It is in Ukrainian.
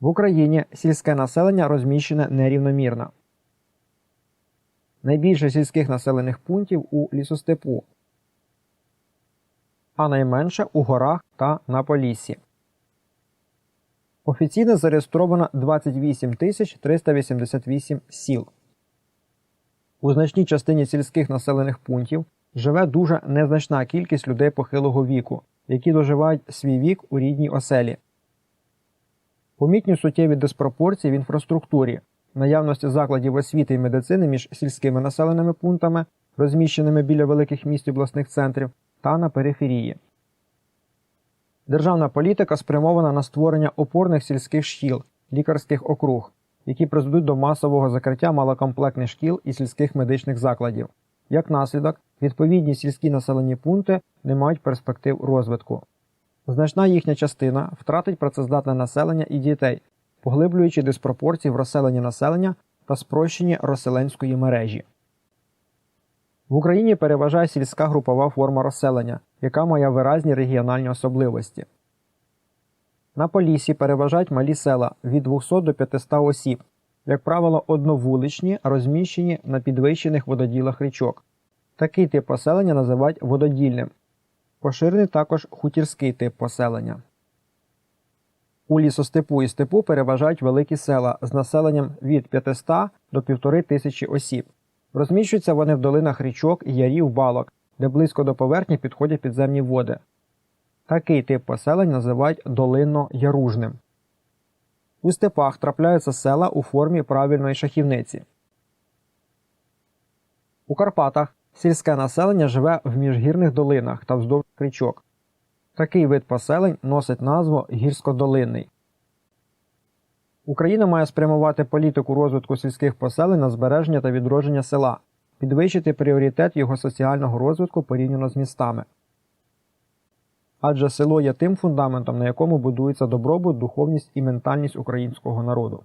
В Україні сільське населення розміщене нерівномірно. Найбільше сільських населених пунктів у лісостепу, а найменше у горах та на Поліссі. Офіційно зареєстровано 28 тисяч 388 сіл. У значній частині сільських населених пунктів живе дуже незначна кількість людей похилого віку, які доживають свій вік у рідній оселі. Помітні суттєві диспропорції в інфраструктурі, наявності закладів освіти і медицини між сільськими населеними пунктами, розміщеними біля великих міст і обласних центрів, та на периферії. Державна політика спрямована на створення опорних сільських шкіл, лікарських округ, які призведуть до масового закриття малокомплектних шкіл і сільських медичних закладів. Як наслідок, відповідні сільські населені пункти не мають перспектив розвитку. Значна їхня частина втратить працездатне населення і дітей, поглиблюючи диспропорції в розселенні населення та спрощенні розселенської мережі. В Україні переважає сільська групова форма розселення, яка має виразні регіональні особливості. На Поліссі переважають малі села від 200 до 500 осіб, як правило, одновуличні, розміщені на підвищених вододілах річок. Такий тип поселення називають вододільним. Поширений також хутірський тип поселення. У лісостепу і степу переважають великі села з населенням від 500 до 1500 осіб. Розміщуються вони в долинах річок, ярів, балок, де близько до поверхні підходять підземні води. Такий тип поселень називають долинно-яружним. У степах трапляються села у формі правильної шахівниці. У Карпатах сільське населення живе в міжгірних долинах та вздовж річок. Такий вид поселень носить назву гірськодолинний. Україна має спрямувати політику розвитку сільських поселень на збереження та відродження села, підвищити пріоритет його соціального розвитку порівняно з містами. Адже село є тим фундаментом, на якому будується добробут, духовність і ментальність українського народу.